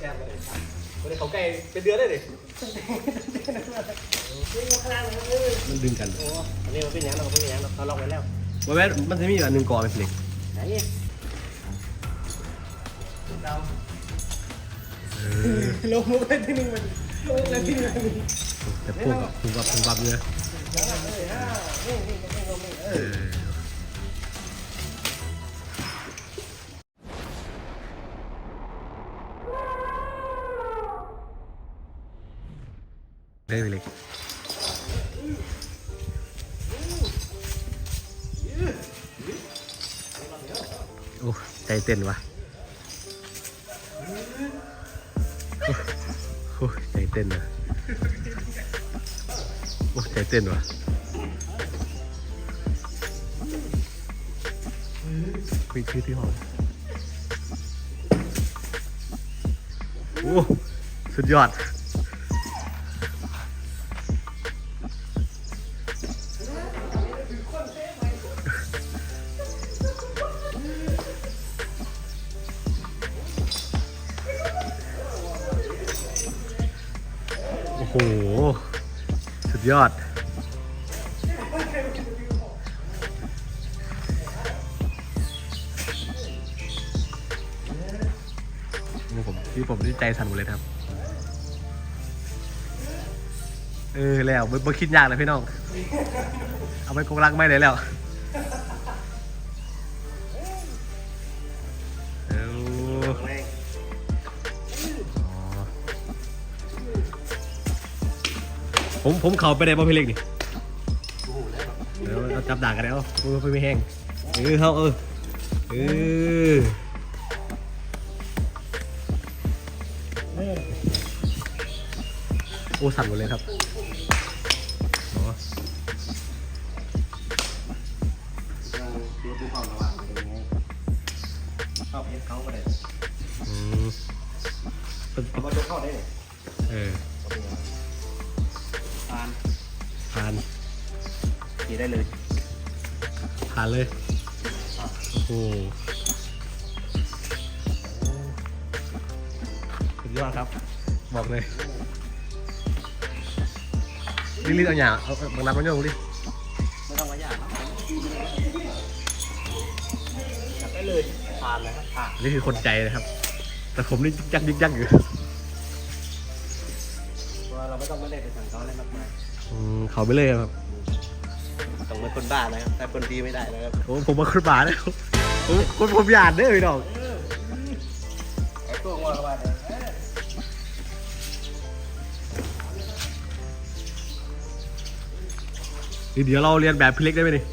แซ่บเลยวันนี้เขาไก่เป็นเดือนได้ดิมันดึงกันโอ้อันนี้มันเป็นยังเราเป็นยังเราลอกไว้แล้วว่าแม่มันจะมีอันหนึ่งก่อเป็นเหล็กไหนเราลงมุกได้ที่หนึ่งมันลงได้ที่หนึ่งแต่พวกผมกับผมกับเนื้อ ได้ไปเลยโอ้ใจเต้นวะโอ้ใจเต้นวะโอ้ใจเต้นวะคุยชื่อที่หอโอ้สุดยอด โอ้โห สุดยอดโอ้ผมที่ผมที่ใจสั่นหมดเลยครับ เออแล้วไม่ไม่คิดยากเลยพี่น้อง เอาไปกงรักไม่เลยแล้ว ผมผมเข่าไปได้ป่พี่เล็กนี่เดี๋ยวเราจับด่างกันแล้วมือไม่แห้งเออเขาเออเออโอ้สั่นหมดเลยครับเราดูดูควาเป็นไงชอบเขาก็ได้อืมเป็นเอามาดูเข้าได้เลยเออ ผ่านขี่ได้เลยผ่านเลยโอ้โหสุดยอดครับ บอกเลยรีบๆเอาอย่างเอาเอาบางนัดมาโยงดิไม่ต้องมาหยาบจับได้เลยผ่านเลยครับผ่านนี่คือคนใจนะครับ แต่ผมนี่ยักยึกยักอยู่ เพราะว่าเราไม่ต้องไม่ได้ไปสั่งเขาอะไรมากมาย อืมเขาไปเลยครับต้องเป็นคนบ้านะครับแต่คนดีไม่ได้นะครับโอ้ผมมาคุณบาเนี่ยผมผมผมหยาดเด้อพี่น้องไอ้ตัวงอเข้ามาเลยเดี๋ยวเราเรียนแบบพี่เล็กได้ไหมนี่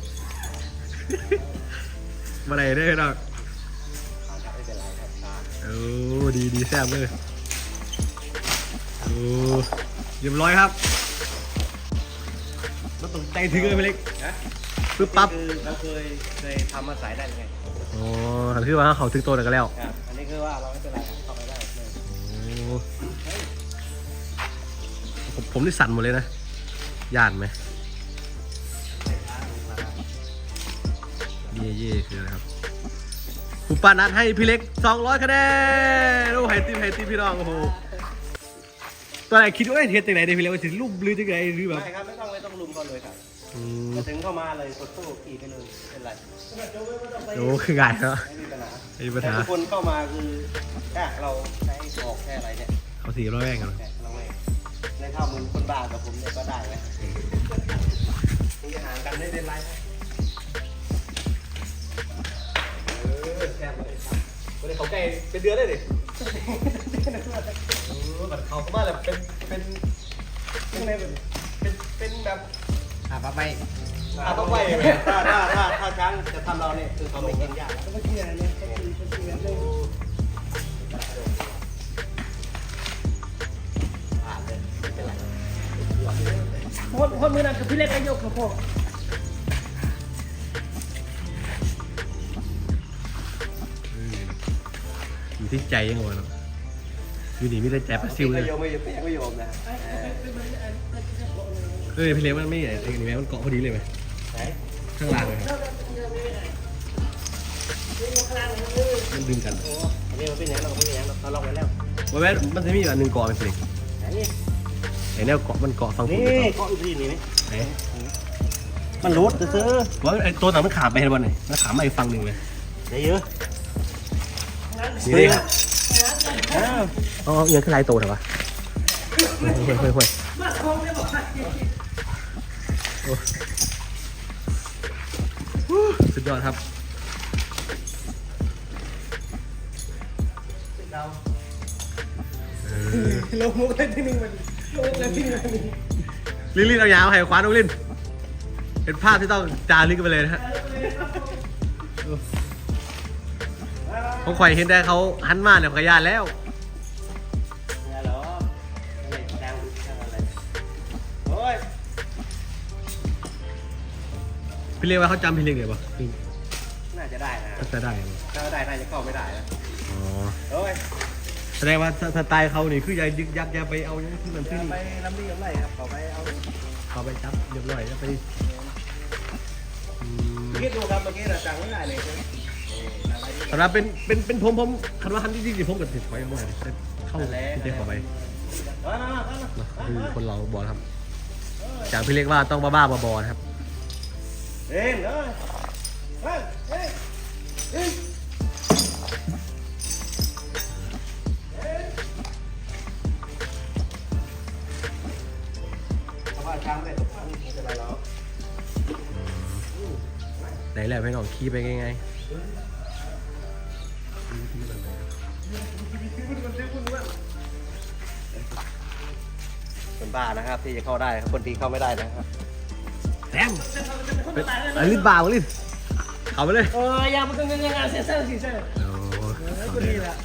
มาไหนได้อพี่น้องไม่เป็นไรครับผ่านโอ้ดีดีแซ่บเลยโอ้เรียบร้อยครับแล้วตก ใจถึงเลยพี่เล็กนะปึ๊บปั๊บคือเราเคยเคยทำมาสายได้ยังไงอ๋อหันคือว่าเขาถึงโตแล้วก็แล้วครับอันนี้คือว่าเราไม่เป็นไรครับเข้าไปได้เลยโอ้ผมผมนี่สั่นหมดเลยนะย่านไหมเย่เย่คืออะไรครับผมปานัดให้พี่เล็ก 200คะแนนโอ้ไฮตีมไฮตีมพี่น้องโอ้โหต อนแรกคิดว่าเอ้ยเทียดจากไหนเนี่ยพี่เล็กว่าถึงรูปลือจากไหนหรือแบบไม่ครับไม่ต้องไม่ต้องลุมก่อนเลยครับอืมมาถึงเข้ามาเลยกดตู้ขี่ไปเลยเป็นไรโอ้คือง่ายเนาะไม่มีปัญหาไม่มีปัญหาแต่ทุกคนเข้ามาคือแค่เราใช้ออกแค่อะไรเนี่ยเขาสีร้อยแม่งกันเหรอแค่เราไม่ในข้าวมือคนบ้ากับผมเนี่ยก็ได้ไหมมึงจะห่างกันไม่เป็นไรนะเออแซ่บเลยครับวันนี้เขาไก่เป็นเดือนได้ดิ เออแบบเขาเข้ามาแบบเป็นเป็นเป็นไงเป็นเป็นเป็นแบบอะปั๊บไปอะต้องไปไหมถ้าถ้าถ้าถ้าช้างจะทำเราเนี่ยคือเขาไม่กินยาแล้วเมื่อกี้อะไรเนี่ยก็คือก็คือเรื่องผ่านเลยไม่เป็นไร โคตรโคตรมือนั่นคือพี่เล็กก็ยกกับพวกเอ อยู่ที่ใจยังไงเนาะอยู่นี่ไม่ได้ใจปลาซิวเลยไม่โยมไม่โยมไม่โยมนะเอ้ยพี่เล็กมันไม่ไอ้ไอ้นี่แม่มันเกาะพอดีเลยไหมไหนข้างล่างเลยครับมันดึงกันโอ้อันนี้มันเป็นอย่างเราเป็นอย่างเราล็อกไว้แล้วว้แว้มันจะมีอีกอันหนึ่งเกาะเป็นสิไหนไอ้แนวเกาะมันเกาะฟังผมนี่นี่เกาะอยู่ที่นี่ไหมไหนมันรูดซื้อว่าไอ้ตัวนั้นมันขาดไปเห็นบอลไหนมันขาดมาอีกฝั่งหนึ่งเลยได้เยอะ นี่เลยครับอ้าวอ๋อเงินขึ้นลายโตเถอะวะเฮ้ยเฮ้ยเฮ้ยเฮ้ยมาคงได้บอกให้สุดยอดครับลงมุกได้ที่หนึ่งมันลงได้ที่หนึ่งมันลินลินเอายาวให้ขวานดูลินเป็นภาพที่ต้องจารึกกันไปเลยนะฮะ ผมคอยเห็นได้เขาหันมาเนี่ยขยานแล้ว เนี่ยเหรออะไรดังดังอะไรโอ้ยพี่เรียกว่าเขาจำพี่เรียกเดี๋ยวปะน่าจะได้นะก็จะได้ปะถ้าได้น่าจะเข้าไม่ได้นะอ๋อโอ้ยแสดงว่าสไตล์เขานี่คืออย่ายึกยักอย่าไปเอาอย่างที่มันที่จะนี่ไปลำดีลำไรครับเขาไปเอาเขาไปจับเรียบร้อยแล้วไปอืมคิดดูครับเมื่อกี้เราจังไม่ได้เลย สำหรับเป็นเป็นเป็นผมผมคันว่าคันที่จริงๆผมกับติดถอยบ่อยแต่เข้าที่เจ๊ขอไปคือคนเราบอลครับ จากพี่เรียกว่าต้องบ้าๆบอๆครับเอ็นเลยเฮ้ยเฮ้ยเฮ้ยได้ทุกครั้งไม่เป็นไรหรอกไหนแหละพี่น้องขี่ไปไง คนบ้านะครับที่จะเข้าได้ครับคนที่เข้าไม่ได้นะครับๆแซมเป็นอันลิ้นบาวลิ้นเอาไปเลยเอออย่ามันต้องงานเสียเส้นสีเส้นโอ้ก็ดีแหละ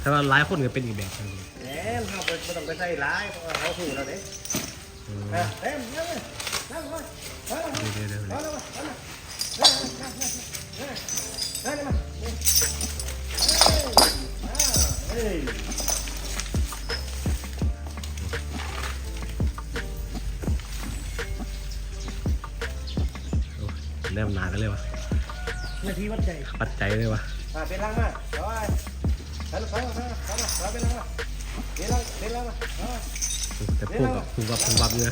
แต่ว่าหลายคนก็เป็นอีกแบบหนึงแหมเขาไปไม่ต้องไปใส่ร้ายเพราะว่าเขาถูกแล้วเด้อืมอะเต็มนั่งเลยนั่งเลยนั่งเลยเดี๋ยวเดี๋ยวเดี๋ยวนั่งเลยนั่งเลยนั่งเลยนั่งเลยนั่งเลยมาเฮ้ยโอ้ แนมหนากันเลยวะนาทีวัดใจปัดใจเลยวะอะเป็นลังมาเอาไปนั่นไปไปไปไปเป็นลังมาเป็นลังเป็นลังมาเอาไปแต่พุ่งกับพุ่งกับพุ่งกับเนื้อ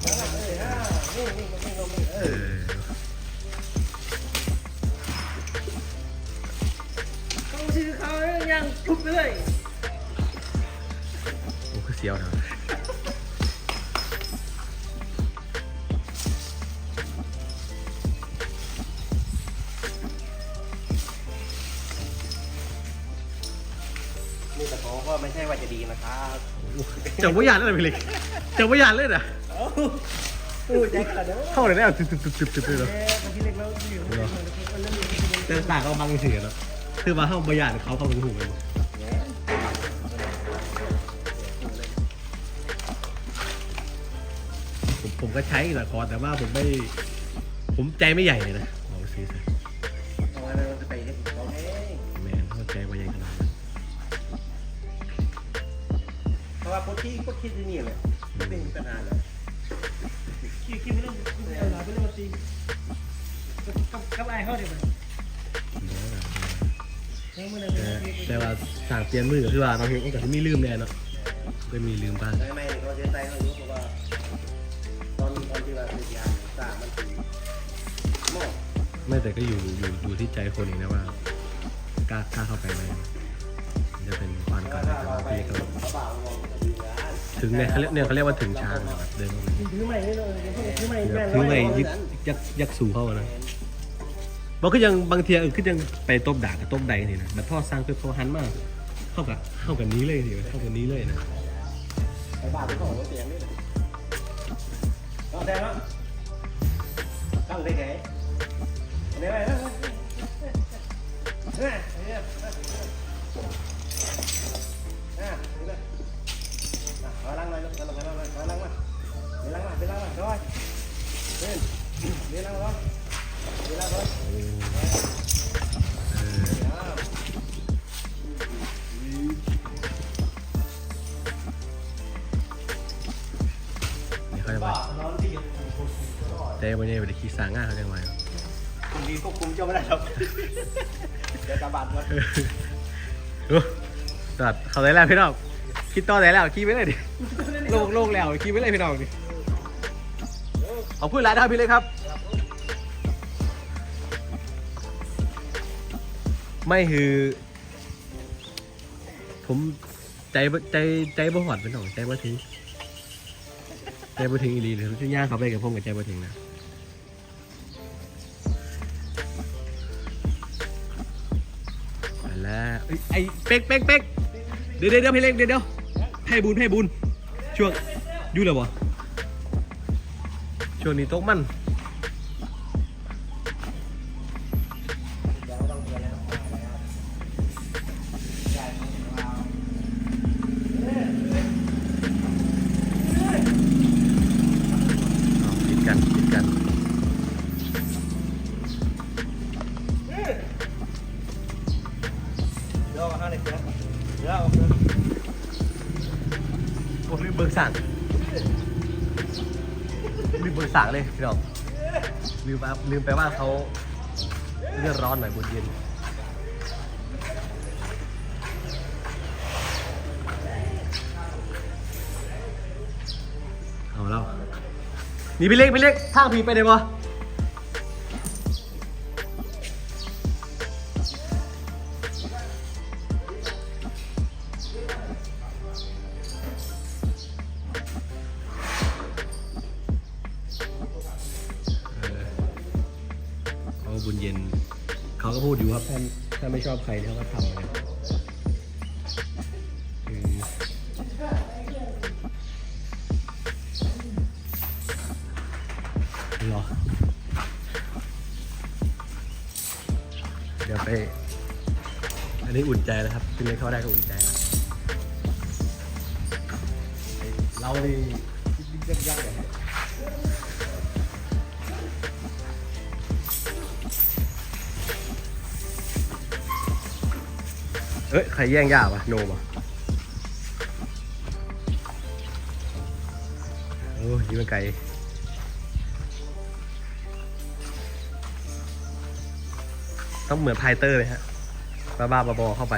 เอาไปเอ้ยอะนี่นี่นี่นี่นี่เอเอ ชื่อเขายังทุบเลยโอ้คือเสียวนะนี่แต่เขาก็ไม่ใช่ว่าจะดีนะครับจังหวะยานเลยพี่เล็กจังหวะยานเลยนะโอ้ยใจขาดเด้อเข้าเลยแล้วตึ๊บตึ๊บตึ๊บตึ๊บตึ๊บเลยเนาะเอ๊ะบางทีเล็กแล้วอยู่มันเริ่มมีแต่ต่างก็บางเสียเนาะ คือมาเข้าบรรยานเขาเข้าถึงหูกันผมผมก็ใช้ละครแต่ว่าผมไม่ ผมใจไม่ใหญ่เลยนะบอกซีซะเอาไว้เราจะไปเฮ็ดเราเอแมนเข้าใจมาใหญ่ขนาดนั้นเพราะว่าพวกที่พวกคิดที่นี่เลยไม่เป็นปัญหาเลย แต่แต่ว่าสั่งเปลี่ยนมือก็คือว่าเราเห็นก็จะมีลืมแน่เนาะก็มีลืมบ้างไม่ไม่เขาเสียใจเขารู้เพราะว่าตอนตอนที่ว่าติดยาสามันตีหม้อไม่แต่ก็อยู่อยู่อยู่ที่ใจคนเองนะว่ากล้ากล้าเข้าไปไหมมันจะเป็นความกล้าแต่ว่าพี่เล็กก็เขาบ่าวมองจะดีงานถึงเนี่ยเขาเรียกเนี่ยเขาเรียกว่าถึงช้างนะครับเดินเข้าไปถือใหม่เลยถือใหม่แม่ถึงไปยึกยักยักสู่เข้ามานะ บอกก็ยังบางทีเออก็ยังไปตบด่ากับตบใดนี่นะแบบพ่อสร้างเพื่อพ่อหันมากเข้ากับเข้ากับนี้เลยสิเข้ากับนี้เลยนะไอ้บ่าวที่เขาบอกว่าเสียงนี่เลยต้องแซงแล้วตั้งได้ไงเนี่ยไปแล้วเนี่ยเนี่ยเนี่ยเนี่ยเอาลังเลยเอาลังเลยเอาลังมาเอาลังมาเอาลังมาเอาลังมาด้วยเดินเดินลังก่อนเดินลังก่อ นเออเดี๋ยวค่อยไปใจวันนี้ไปขี่สางง่าเขาจังไงคุณดีควบคุมเจ้าไม่ได้หรอกเดี๋ยวกระบาดก่อนดูตัดเขาได้แล้วพี่น้องคิดต่อได้แล้วคิดไว้เลยดิโลกโลกแล้วคิดไว้เลยพี่น้องดิขอบคุณหลายนะครับพี่เล็กครับ ไม่คือ ผมใจบ่ใจใจบ่หอดเป็นหนองใจบ่ถึง ใจบ่ถึงอีหลีเลยช่วยย่างเขาไปกับผมกับใจบ่ถึงนะไปแล้วเอ้ยไอ้เป๊กเป๊กเป๊กเดี๋ยวเดี๋ยวเดี๋ยวพี่เล็กเดี๋ยวเดี๋ยวให้บุญให้บุญช่วงอยู่แล้วบ่ช่วงนี้ตกมัน กันคิดกันเดี๋ยวเอาข้านเกเดี๋ยวเอเกลือโอ้ลืมเบิกสั่งลืมเบิกสั่งเลยพี่น้องลืมไปลืมไปว่าเขาเลือดร้อนหน่อยบนเย็นเอาแล้ว นี่พี่เล็กไปเล็กทางพีไปไหนวะ นนี้อุ่นใจแล้วครับพี่เล็กเข้าได้ก็อุ่นใจแล้วเรานี่ยักยักเลยครับเอ้ย ใครแย่งยาวะโนมอะโอ้ยยิงมันไกลต้องเหมือนไพเตอร์เลยฮะ บ้าบ้าๆบอๆเข้าไป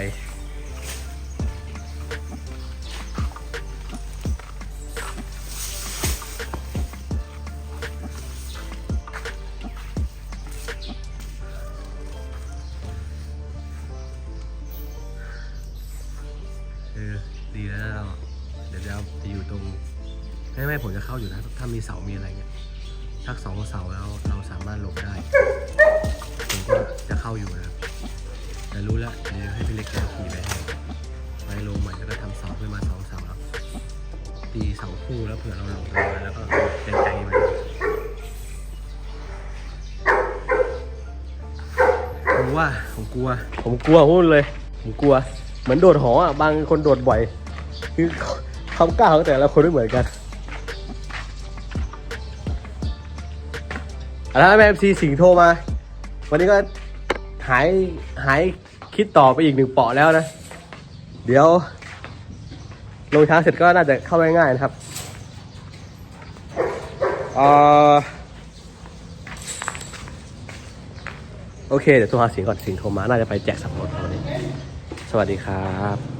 เออดีแล้ว เดี๋ยวจะเอาจะอยู่ตรงไม่ไม่ผมจะเข้าอยู่นะถ้ามีเสามีอะไรเงี้ยทักสองเสาแล้วเราสามารถหลบได้ผมก็จะเข้าอยู่นะครับ รู้แล้วเดี๋ยวให้พี่เล็กแกขี่ไปให้ไว้ลงใหม่แล้วก็ทำเสาขึ้นมาสองเสาแล้วตีเสาคู่แล้วเผื่อเราหลงลงมาแล้วก็ใจใจมันผมว่าผมกลัว ผมกลัวพูดเลย ผมกลัว เหมือนโดดหออะบางคนโดดบ่อย คือควากล้าของแต่ละคนไม่เหมือนกันเอาละแม่ซีสิงโทรมา วันนี้ก็หายหาย คิดต่อไปอีกหนึ่งเปาะแล้วนะ เดี๋ยว ลงช้างเสร็จก็น่าจะเข้าง่ายๆนะครับอ่อโอเค เดี๋ยวโทรหาสิงก่อนสิงโทรมา น่าจะไปแจกสับปะรดวันนี้ สวัสดีครับ